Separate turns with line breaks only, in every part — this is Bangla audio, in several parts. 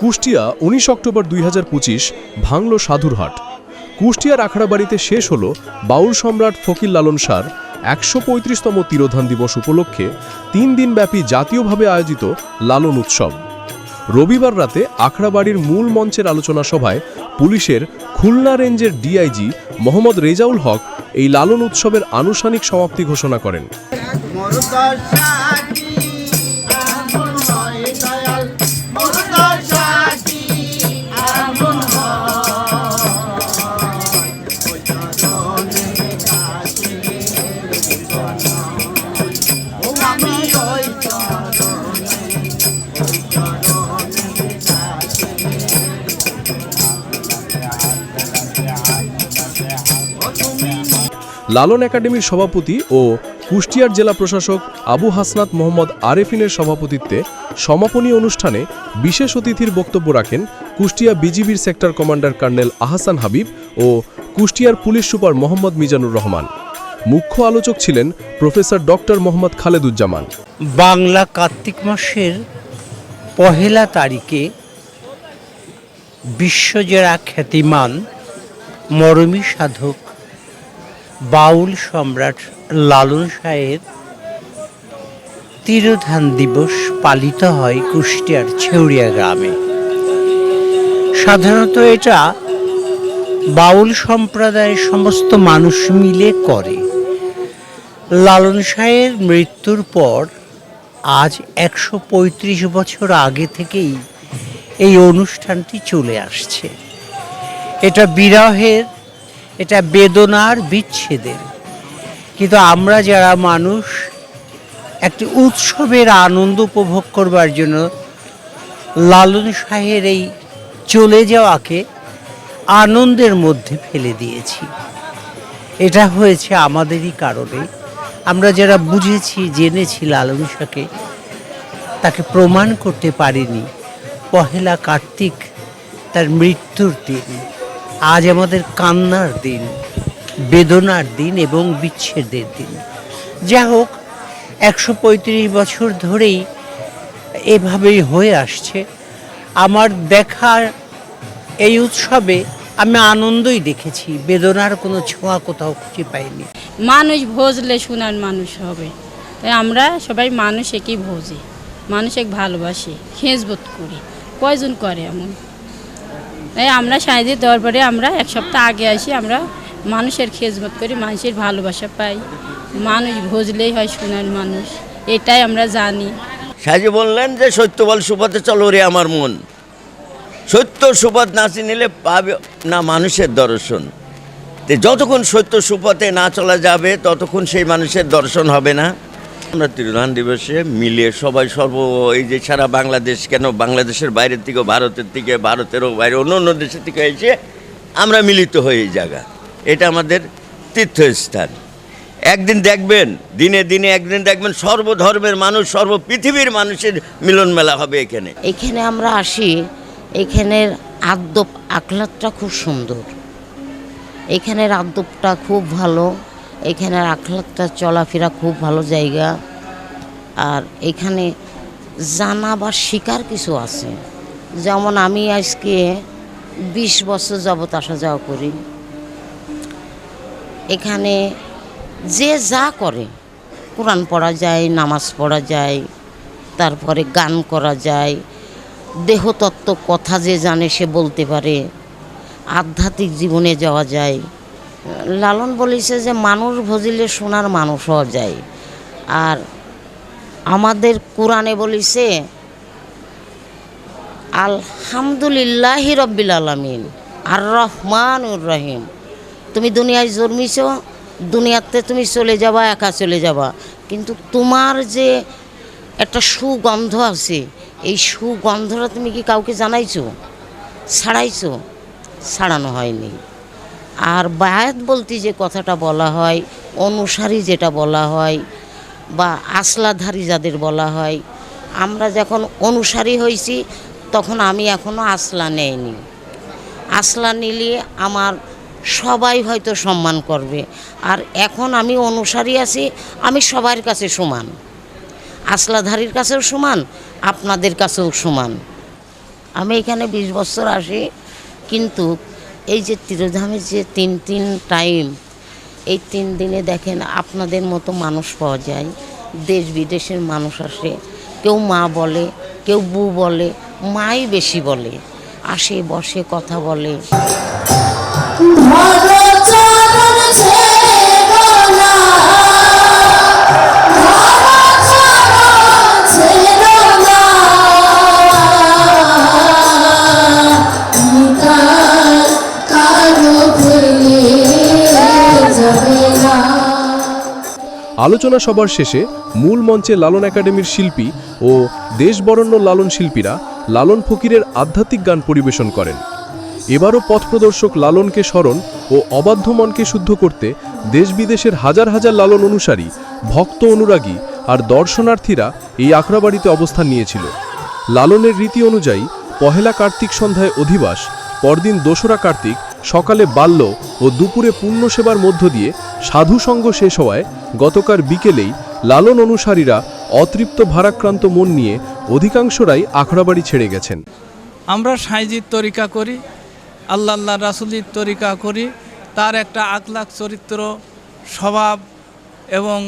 কুষ্টিয়া, উনিশ অক্টোবর দুই হাজার পঁচিশ, ভাঙল সাধুরহাট। কুষ্টিয়ার আখড়াবাড়িতে শেষ হল বাউল সম্রাট ফকির লালন সার একশো পঁয়ত্রিশতম তিরোধান দিবস উপলক্ষে তিন দিনব্যাপী জাতীয়ভাবে আয়োজিত লালন উৎসব। রবিবার রাতে আখড়াবাড়ির মূল মঞ্চের আলোচনা সভায় পুলিশের খুলনা রেঞ্জের ডিআইজি মোহাম্মদ রেজাউল হক এই লালন উৎসবের আনুষ্ঠানিক সমাপ্তি ঘোষণা করেন। লালন একাডেমির সভাপতি ও কুষ্টিয়ার জেলা প্রশাসক আবু হাসনাত মোহাম্মদ আরেফিনের সভাপতিত্বে সমাপনী অনুষ্ঠানে বিশেষ অতিথির বক্তব্য রাখেন কুষ্টিয়া বিজিবির sector commander colonel Ahsan Habib ও কুষ্টিয়ার পুলিশ সুপার মোহাম্মদ মিজানুর রহমান। মুখ্য আলোচক ছিলেন প্রফেসর ডক্টর মোহাম্মদ খালেদুজ্জামান।
বাংলা কার্তিক মাসের পহেলা তারিখে বিশ্বজেরা খ্যাতিমান মরমী সাধক বাউল সম্রাট লালন শাহের তিরোধান দিবস পালিত হয় কুষ্টিয়ার ছেউড়িয়া গ্রামে। সাধারণত এটা বাউল সম্প্রদায়ের সমস্ত মানুষ মিলে করে। লালন শাহের মৃত্যুর পর আজ একশো পঁয়ত্রিশ বছর আগে থেকেই এই অনুষ্ঠানটি চলে আসছে। এটা বিরহের এটা বেদনার বিচ্ছেদের। কিন্তু আমরা যারা মানুষ, একটি উৎসবের আনন্দ উপভোগ করবার জন্য লালন শাহের এই চলে যাওয়াকে আনন্দের মধ্যে ফেলে দিয়েছি। এটা হয়েছে আমাদেরই কারণে। আমরা যারা বুঝেছি, জেনেছি লালন শাহকে, তাকে প্রমাণ করতে পারিনি। পহেলা কার্তিক তার মৃত্যুর দিন। আজ আমাদের কান্নার দিন, বেদনার দিন এবং বিচ্ছেদের দিন। যা হোক, একশো পঁয়ত্রিশ বছর ধরেই এভাবেই হয়ে আসছে। আমার দেখার এই উৎসবে আমি আনন্দই দেখেছি। বেদনার কোনো ছোঁয়া কোথাও খুঁজে পাইনি।
মানুষ ভোজলে শোনার মানুষ হবে। তাই আমরা সবাই মানুষ একই ভোজি। মানুষ এক ভালোবাসি খেঁজবোধ করি। কয়জন করে এমন? তাই আমরা সাঁজি দেওয়ার পরে আমরা এক সপ্তাহ আগে আসি, আমরা মানুষের খেজমত করি, মানুষের ভালোবাসা পাই। মানুষ ভজলেই হয় শোনার মানুষ, এটাই আমরা জানি।
সাজি বললেন যে, সত্যবল সুপথে চলো রে আমার মন। সত্য সুপথ নাচি নিলে পাবে না মানুষের দর্শন। যতক্ষণ সত্য সুপথে না চলা যাবে, ততক্ষণ সেই মানুষের দর্শন হবে না। আমরা তিরুধান দিবসে মিলিয়ে সবাই সর্ব এই যে সারা বাংলাদেশ কেন বাংলাদেশের বাইরের থেকে ভারতের থেকে ভারতেরও বাইরে, অন্য অন্য দেশের থেকে এসে আমরা মিলিত হই এই জায়গা। এটা আমাদের তীর্থস্থান। একদিন দেখবেন, দিনে দিনে একদিন দেখবেন সর্বধর্মের মানুষ, সর্ব পৃথিবীর মানুষের মিলন মেলা হবে এখানে।
এখানে আমরা আসি, এখানের আদ্যপ আখলাতটা খুব সুন্দর। এখানের আদ্যপটা খুব ভালো। এখানের আখলাতটা চলাফেরা খুব ভালো জায়গা। আর এখানে জানা বা শিকার কিছু আছে। যেমন আমি আজকে বিশ বছর যাবত আসা যাওয়া করি। এখানে যে যা করে, কোরআন পড়া যায়, নামাজ পড়া যায়, তারপরে গান করা যায়, দেহতত্ত্ব কথা যে জানে সে বলতে পারে, আধ্যাত্মিক জীবনে যাওয়া যায় লালন বলেছে যে মানুষ ভজিলে সোনার মানুষ হওয়া যায়। আর আমাদের কোরআনে বলিছে, আলহামদুলিল্লাহি রব্বিল আলমিন আর রহমানুর রহিম। তুমি দুনিয়ায় জন্মিছ, দুনিয়াতে তুমি চলে যাবা, একা চলে যাবা। কিন্তু তোমার যে একটা সুগন্ধ আছে, এই সুগন্ধটা তুমি কি কাউকে জানাইছো? ছাড়াইছো? ছাড়ানো হয়নি। আর বায়াত বলতে যে কথাটা বলা হয়, অনুসারী যেটা বলা হয়, বা আসলাধারী যাদের বলা হয়, আমরা যখন অনুসারী হয়েছি তখন আমি এখনও আসলা নেইনি। আসলা নিলে আমার সবাই হয়তো সম্মান করবে। আর এখন আমি অনুসারী আছি, আমি সবার কাছে সমান। আসলাধারীর কাছেও সমান, আপনাদের কাছেও সমান। আমি এখানে বিশ বছর আসি, কিন্তু এই যে তিরোধামের যে তিন তিন টাইম এই তিন দিনে দেখেন আপনাদের মতো মানুষ পাওয়া যায়, দেশ বিদেশের মানুষ আসে, কেউ মা বলে, কেউ বু বলে, মাই বেশি বলে, আসে, বসে, কথা বলে।
আলোচনা সবার শেষে মূল মঞ্চে লালন একাডেমির শিল্পী ও দেশবরণ্য লালন শিল্পীরা লালন ফকিরের আধ্যাত্মিক গান পরিবেশন করেন। এবারও পথপ্রদর্শক লালনকে স্মরণ ও অবাধ্য মনকে শুদ্ধ করতে দেশ বিদেশের হাজার হাজার লালন অনুসারী, ভক্ত অনুরাগী আর দর্শনার্থীরা এই আখড়াবাড়িতে অবস্থান নিয়েছিল। লালনের রীতি অনুযায়ী পহেলা কার্তিক সন্ধ্যায় অধিবাস, পরদিন দোসরা কার্তিক সকালে বাল্য ও দুপুরে পুণ্য সেবার মধ্য দিয়ে সাধুসঙ্গ শেষ হওয়ায় গতকাল বিকেলেই লালন অনুসারীরা অতৃপ্ত ভারাক্রান্ত মন নিয়ে অধিকাংশরাই আখড়াবাড়ি ছেড়ে গেছেন।
আমরা সাইজির তরিকা করি, আল্লাহ আল্লাহ রাসুলির তরিকা করি, তার একটা আকলাক চরিত্র, স্বভাব এবং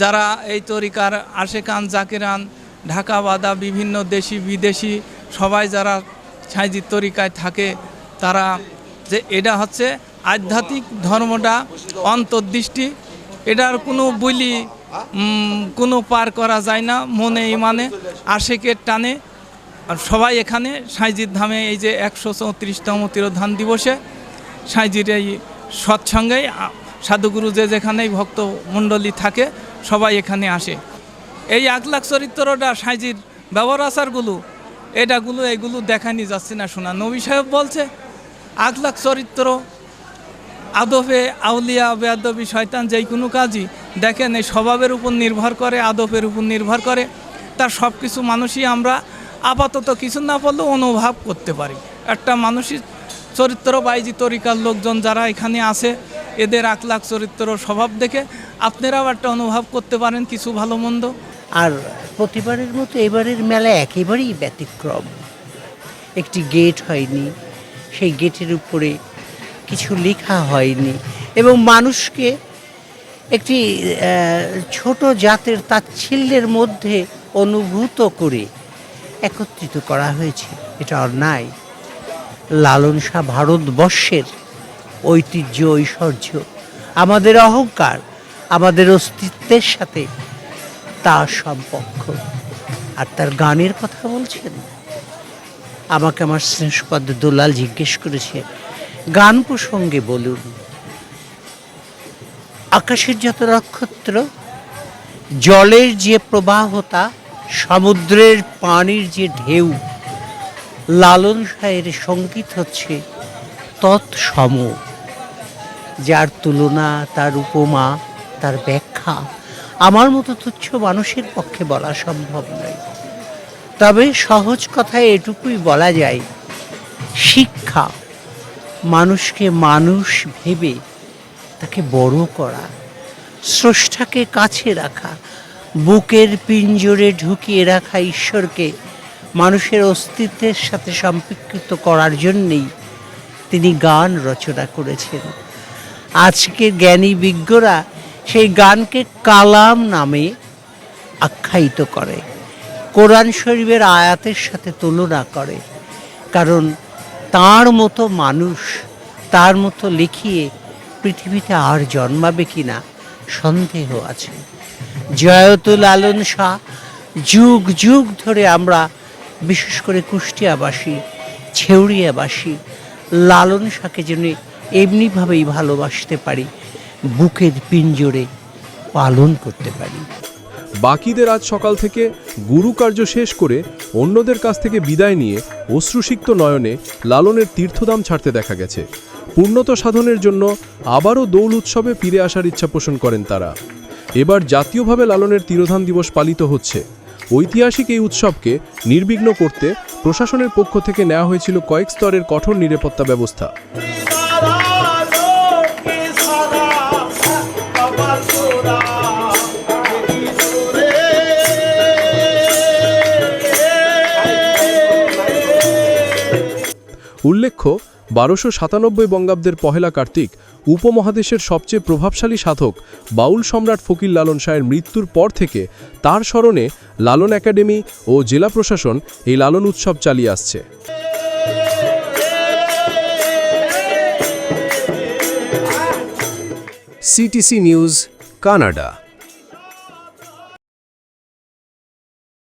যারা এই তরিকার আশেকান জাকিরান ঢাকা বাদা, বিভিন্ন দেশি, বিদেশি সবাই যারা সাইজির তরিকায় থাকে, তারা যে এটা হচ্ছে আধ্যাত্মিক ধর্মটা অন্তর্দৃষ্টি। এটার কোনো বলি কোনো পার করা যায় না, মনে ইমানে আশেকের টানে। আর সবাই এখানে সাইজির ধামে এই যে একশো চৌত্রিশতম তিরোধান দিবসে সাইজির এই সৎসঙ্গেই সাধুগুরু যে যেখানেই ভক্ত মণ্ডলী থাকে, সবাই এখানে আসে। এই আকলাখ চরিত্রটা সাইজির ব্যবহার আচারগুলো, এটাগুলো, এগুলো দেখানি যাচ্ছে না শোনা। নবী সাহেব বলছে আকলাখ চরিত্র আদবে আউলিয়া, বেয়াদবি, শয়তান যেই কোনো কাজই দেখেন, এই স্বভাবের উপর নির্ভর করে আদবের উপর নির্ভর করে। তার সব কিছু মানুষই আমরা আপাতত কিছু না পড়লেও অনুভব করতে পারি। একটা মানুষই চরিত্র বাইজি তরিকার লোকজন যারা এখানে আছে, এদের আকলাখ চরিত্র স্বভাব দেখে আপনারাও একটা অনুভব করতে পারেন কিছু ভালো মন্দ।
আর প্রতিবারের মতো এবারের মেলা একেবারেই ব্যতিক্রম। একটি গেট হয়নি, সেই গেটের উপরে কিছু লেখা হয়নি এবং মানুষকে একটি ছোট জাতের তাচ্ছিল্যের মধ্যে অনুভূত করে একত্রিত করা হয়েছে। এটা অন্যায়। লালন শাহ ভারতবর্ষের ঐতিহ্য, ঐশ্বর্য, আমাদের অহংকার, আমাদের অস্তিত্বের সাথে তার সম্পর্ক। আর তার গানের কথা বলছেন? আমাকে আমার স্নেহপদ দোলাল জিজ্ঞেস করেছে গান প্রসঙ্গে বলুন। আকাশের যত নক্ষত্র, জলের যে প্রবাহতা, সমুদ্রের পানির যে ঢেউ, লালন সাহের সংগীত হচ্ছে তৎসম, যার তুলনা, তার উপমা, তার ব্যাখ্যা আমার মতো তুচ্ছ মানুষের পক্ষে বলা সম্ভব নয়। তবে সহজ কথায় এটুকুই বলা যায়, শিক্ষা। মানুষকে মানুষ ভেবে তাকে বড় করা, স্রষ্টাকে কাছে রাখা, বুকের পিঞ্জরে ঢুকিয়ে রাখা ঈশ্বরকে মানুষের অস্তিত্বের সাথে সম্পৃক্ত করার জন্যেই তিনি গান রচনা করেছেন। আজকে জ্ঞানী বিজ্ঞরা সেই গানকে কালাম নামে আখ্যায়িত করে, কোরআন শরীফের আয়াতের সাথে তুলনা করে, কারণ তার মতো মানুষ, তার মতো লিখিয়ে পৃথিবীতে আর জন্মাবে কি না, সন্দেহ আছে। জয়তুল আলন শাহ, যুগ যুগ ধরে আমরা, বিশেষ করে কুষ্টিয়াবাসী, ছেউড়িয়াবাসী, লালন শাহকে যেন এমনিভাবেই ভালোবাসতে পারি, বুকের পিঞ্জরে পালন করতে পারি।
বাকিদের আজ সকাল থেকে গুরু কার্য শেষ করে অন্যদের কাছ থেকে বিদায় নিয়ে অশ্রুসিক্ত নয়নে লালনের তীর্থধাম ছাড়তে দেখা গেছে। পূর্ণত সাধনের জন্য আবারও দৌল উৎসবে ফিরে আসার ইচ্ছা পোষণ করেন তারা। এবার জাতীয়ভাবে লালনের তিরোধান দিবস পালিত হচ্ছে। ঐতিহাসিক এই উৎসবকে নির্বিঘ্ন করতে প্রশাসনের পক্ষ থেকে নেওয়া হয়েছিল কয়েক স্তরের কঠোর নিরাপত্তা ব্যবস্থা। উল্লেখ্য, বারোশো সাতানব্বই বঙ্গাব্দের পহেলা কার্তিক উপমহাদেশের সবচেয়ে প্রভাবশালী সাধক বাউল সম্রাট ফকির লালন শাহের মৃত্যুর পর থেকে তার স্মরণে লালন একাডেমি ও জেলা প্রশাসন এই লালন উৎসব চালিয়ে আসছে।
CTC news, Canada.